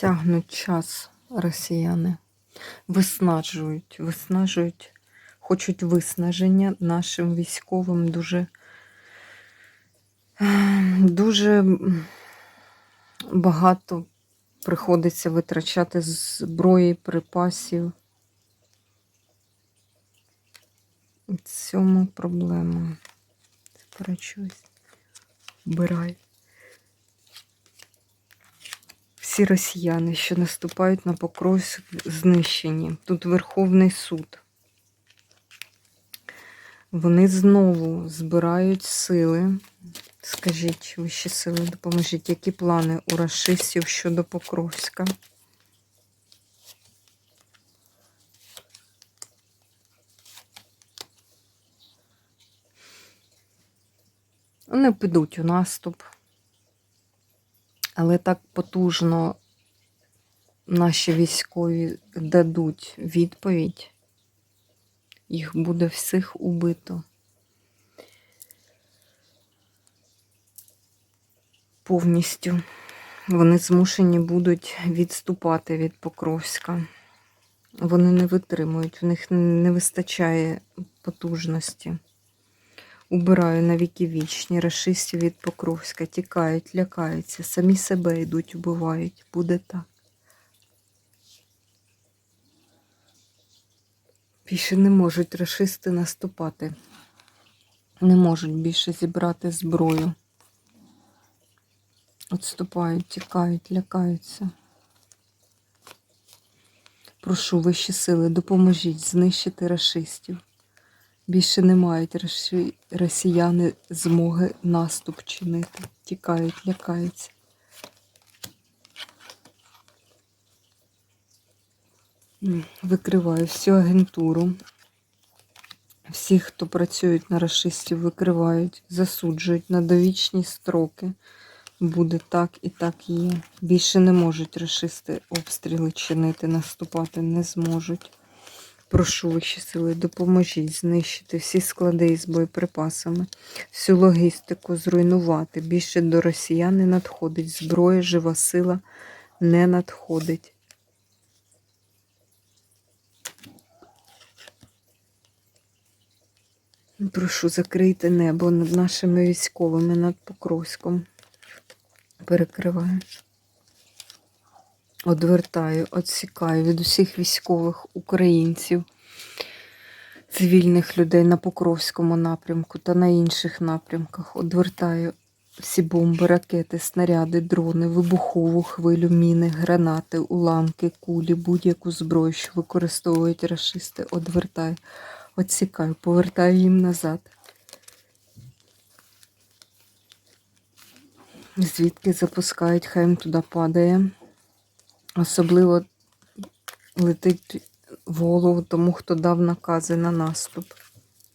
Тягнуть час росіяни, виснажують, виснажують, хочуть виснаження нашим військовим дуже, дуже багато приходиться витрачати зброї, припасів. В цьому проблема. Сперечуюсь. Вбирай. Всі росіяни, що наступають на Покровськ, знищені. Тут Верховний суд. Вони знову збирають сили. Скажіть, вищі сили, допоможіть, які плани у рашистів щодо Покровська? Вони підуть у наступ. Але так потужно наші військові дадуть відповідь, їх буде всіх убито. Повністю вони змушені будуть відступати від Покровська. Вони не витримують, в них не вистачає потужності. Убираю на віки вічні, рашистів від Покровська, тікають, лякаються, самі себе йдуть, убивають. Буде так. Більше не можуть рашисти наступати. Не можуть більше зібрати зброю. Отступають, тікають, лякаються. Прошу вищі сили, допоможіть знищити рашистів. Більше не мають росіяни змоги наступ чинити. Тікають, лякаються. Викриваю всю агентуру. Всі, хто працюють на расистів, викривають, засуджують на довічні строки. Буде так і так є. Більше не можуть расисти обстріли чинити, наступати не зможуть. Прошу вищі сили, допоможіть знищити всі склади із боєприпасами, всю логістику зруйнувати. Більше до росіян не надходить. Зброя, жива сила не надходить. Прошу закрийте небо над нашими військовими, над Покровськом. Перекриваю. Одвертаю, відсікаю від усіх військових українців, цивільних людей на Покровському напрямку та на інших напрямках. Одвертаю всі бомби, ракети, снаряди, дрони, вибухову хвилю, міни, гранати, уламки, кулі, будь-яку зброю, що використовують расисти. Одвертаю, відсікаю, повертаю їм назад. Звідки запускають, хай їм туди падає. Особливо летить в голову тому, хто дав накази на наступ.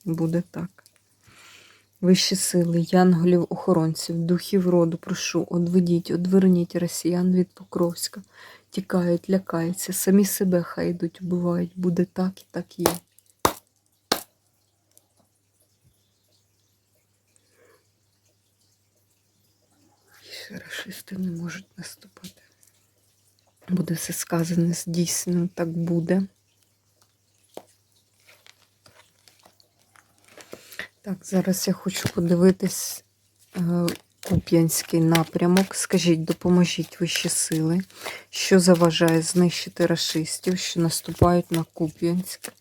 Буде так. Вищі сили, янголів, охоронців, духів роду, прошу, одведіть, одверніть росіян від Покровська. Тікають, лякаються, самі себе хай йдуть, вбивають. Буде так і так є. Ще расисти не можуть наступати. Буде все сказане, здійснено, так буде. Так, зараз я хочу подивитись е, Куп'янський напрямок. Скажіть, допоможіть вищі сили, що заважає знищити расистів, що наступають на Куп'янськ.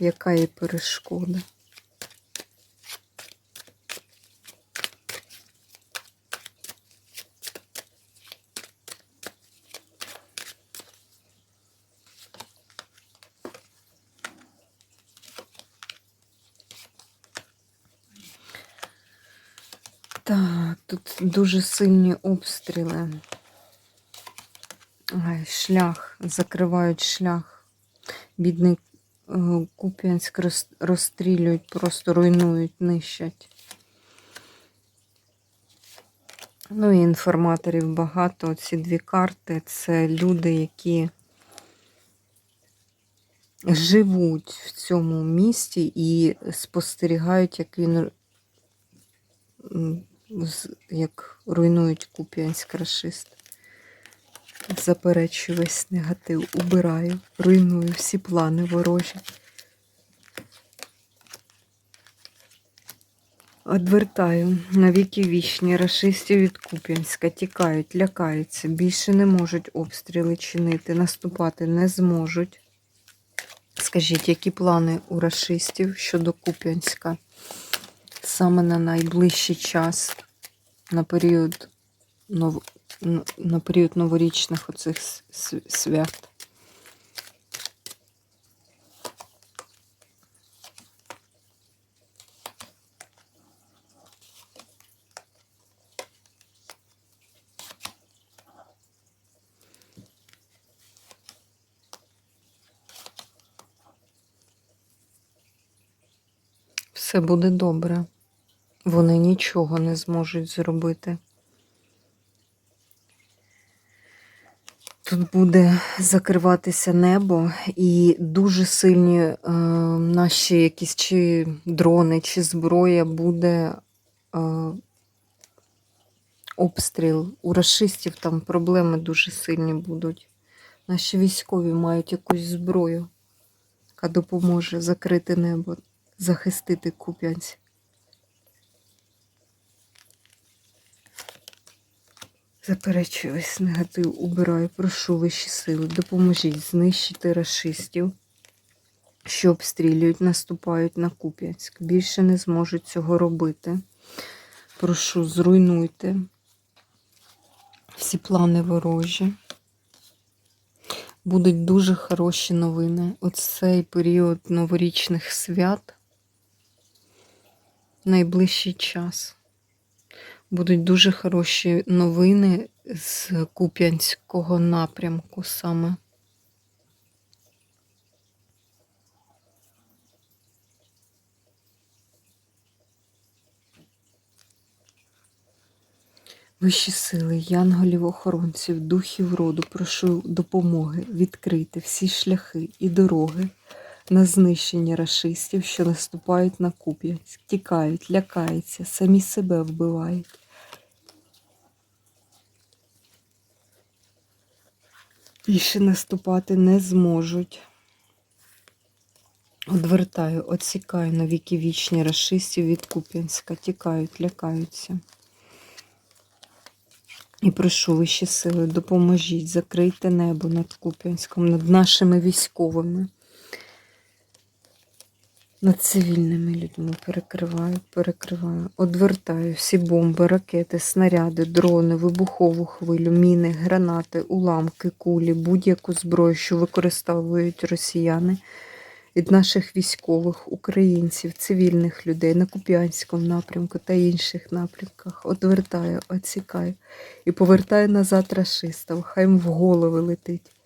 Яка є перешкода? Так, тут дуже сильні обстріли. Шлях, закривають шлях. Бідний е, Куп'янськ розстрілюють, просто руйнують, нищать. Ну і інформаторів багато. Ці дві карти це люди, які живуть в цьому місті і спостерігають, як він як руйнують Куп'янськ рашист. Заперечую весь негатив, убираю, руйную всі плани ворожі. Одвертаю на віки вічні рашистів від Куп'янська тікають, лякаються, більше не можуть обстріли чинити, наступати не зможуть. Скажіть, які плани у рашистів щодо Куп'янська саме на найближчий час, на період, нов... на період новорічних оцих свят? Все буде добре. Вони нічого не зможуть зробити. Тут буде закриватися небо, і дуже сильні е, наші якісь чи дрони, чи зброя буде е, обстріл. У рашистів там проблеми дуже сильні будуть. Наші військові мають якусь зброю, яка допоможе закрити небо, захистити Куп'янськ. Заперечую весь негатив, убираю, прошу вищі сили, допоможіть знищити рашистів, що обстрілюють, наступають на Куп'янськ. Більше не зможуть цього робити. Прошу, зруйнуйте всі плани ворожі. Будуть дуже хороші новини. Оцей період новорічних свят найближчий час. Будуть дуже хороші новини з Куп'янського напрямку саме. Вищі сили, янголів, охоронців, духів роду, прошу допомоги відкрити всі шляхи і дороги на знищення рашистів, що наступають на Куп'янськ, тікають, лякаються, самі себе вбивають. Більше наступати не зможуть. Одвертаю, отсікаю на віки вічні рашистів від Куп'янська, тікають, лякаються. І прошу вищі сили, допоможіть, закрийте небо над Куп'янськом, над нашими військовими, над цивільними людьми. Перекриваю, перекриваю. Одвертаю всі бомби, ракети, снаряди, дрони, вибухову хвилю, міни, гранати, уламки, кулі, будь-яку зброю, що використовують росіяни від наших військових, українців, цивільних людей на Куп'янському напрямку та інших напрямках. Одвертаю, оцікаю і повертаю назад рашистів. Хай їм в голови летить.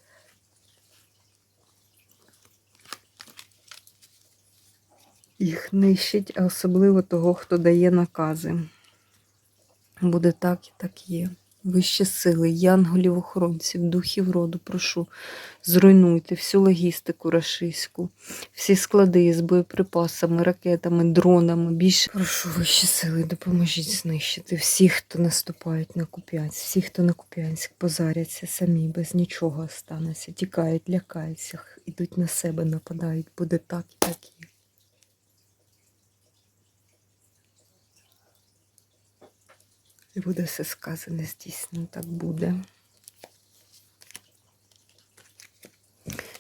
Їх нищить, а особливо того, хто дає накази. Буде так і так є. Вищі сили, янголів, охоронців, духів роду, прошу, зруйнуйте всю логістику рашистську, всі склади з боєприпасами, ракетами, дронами. Більше прошу вищі сили, допоможіть знищити всіх, хто наступають на Куп'янськ, всі, хто на Куп'янськ позаряться самі, без нічого остануться, тікають, лякаються, ідуть на себе, нападають. Буде так і так І буде все сказане, здійснено, так буде.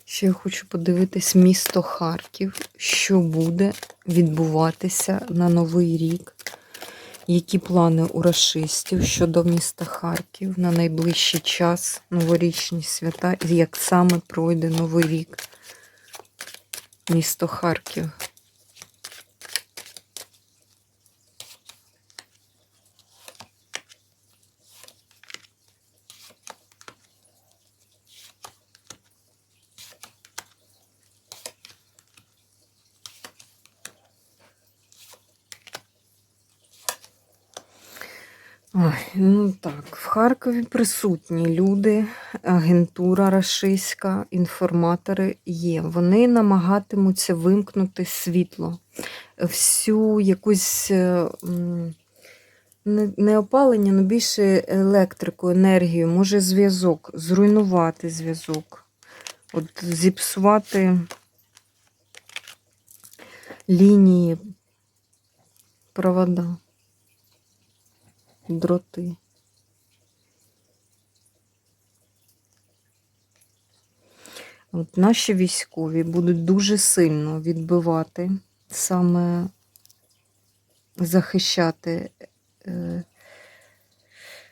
Ще я хочу подивитись місто Харків, що буде відбуватися на Новий рік. Які плани у расистів щодо міста Харків на найближчий час, новорічні свята, і як саме пройде Новий рік місто Харків. Ой, ну так, в Харкові присутні люди, агентура рашистська, інформатори є. Вони намагатимуться вимкнути світло, всю якусь е, не, опалення, але більше електрику, енергію, може зв'язок, зруйнувати зв'язок, от зіпсувати лінії, провода дроти. От наші військові будуть дуже сильно відбивати, саме захищати е,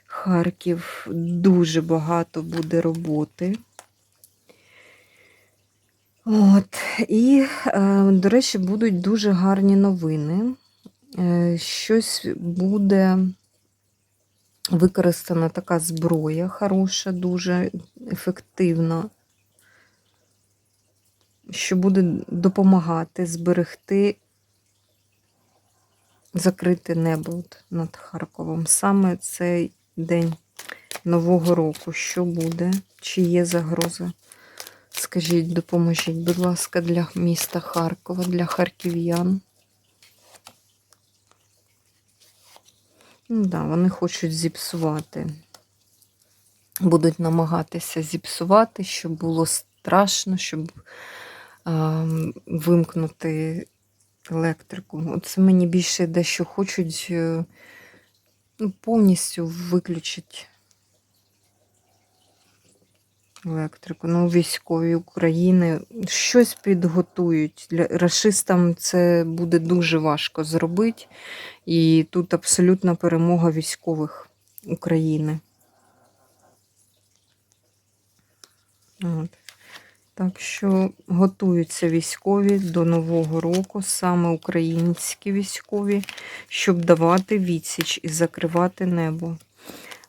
Харків. Дуже багато буде роботи. От. І, е, до речі, будуть дуже гарні новини. Е, щось буде використана така зброя хороша, дуже ефективна, що буде допомагати зберегти, закрити небо над Харковом. Саме цей день Нового року. Що буде? Чи є загроза? Скажіть, допоможіть, будь ласка, для міста Харкова, для харків'ян. Да, вони хочуть зіпсувати. Будуть намагатися зіпсувати, щоб було страшно, щоб е, вимкнути електрику. Оце мені більше дещо хочуть е, ну, повністю виключити електрику. Ну, військові України щось підготують. Для расистам це буде дуже важко зробити. І тут абсолютна перемога військових України. От. Так що готуються військові до Нового року, саме українські військові, щоб давати відсіч і закривати небо.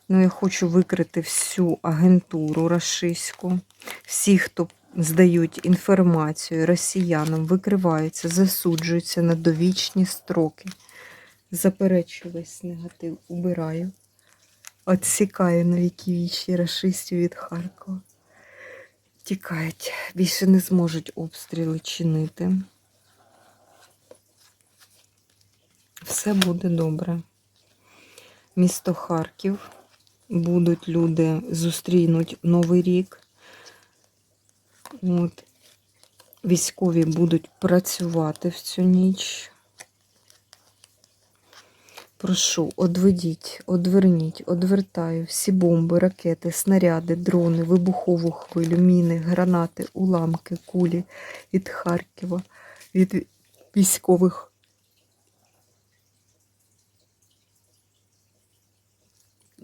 Ну, я хочу викрити всю агентуру рашистську, всі, хто здають інформацію росіянам, викриваються, засуджуються на довічні строки. Заперечую весь негатив, убираю. Отсікаю на віки вічі рашистів від Харкова. Тікають, більше не зможуть обстріли чинити. Все буде добре. Місто Харків. Будуть люди зустрінуть Новий рік. От. Військові будуть працювати в цю ніч. Прошу, одведіть, одверніть, одвертаю всі бомби, ракети, снаряди, дрони, вибухову хвилю, міни, гранати, уламки, кулі від Харкова, від військових.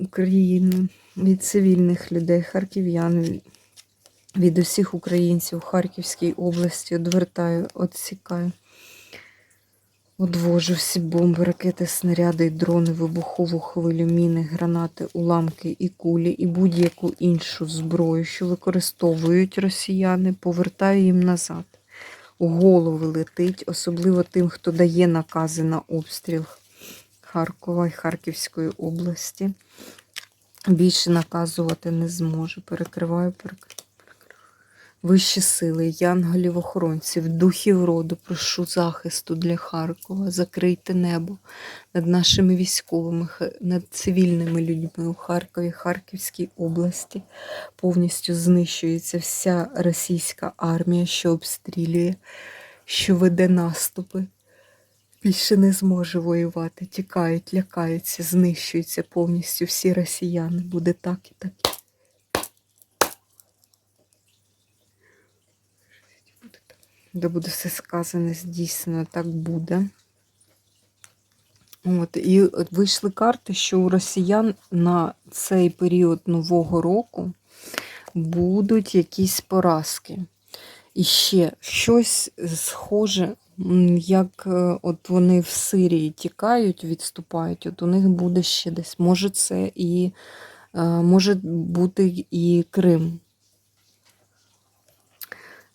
України, від цивільних людей, харків'ян, від усіх українців Харківській області одвертаю, відсікаю. Одвожу всі бомби, ракети, снаряди, дрони, вибухову хвилю, міни, гранати, уламки і кулі, і будь-яку іншу зброю, що використовують росіяни, повертаю їм назад. У голови летить, особливо тим, хто дає накази на обстріл Харкова і Харківської області. Більше наказувати не зможу. Перекриваю, перекриваю. Вищі сили, янголів, охоронців, духів роду, прошу захисту для Харкова. Закрийте небо над нашими військовими, над цивільними людьми у Харкові, Харківській області. Повністю знищується вся російська армія, що обстрілює, що веде наступи. Більше не зможе воювати. Тікають, лякаються, знищуються повністю всі росіяни. Буде так і так. Де буде все сказане, здійснено, так буде. От, І вийшли карти, що у росіян на цей період Нового року будуть якісь поразки. І ще щось схоже, як е, от вони в Сирії тікають, відступають, от у них буде ще десь. Може, це і е, може бути і Крим.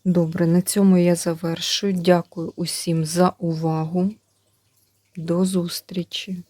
Добре, на цьому я завершую. Дякую усім за увагу. До зустрічі!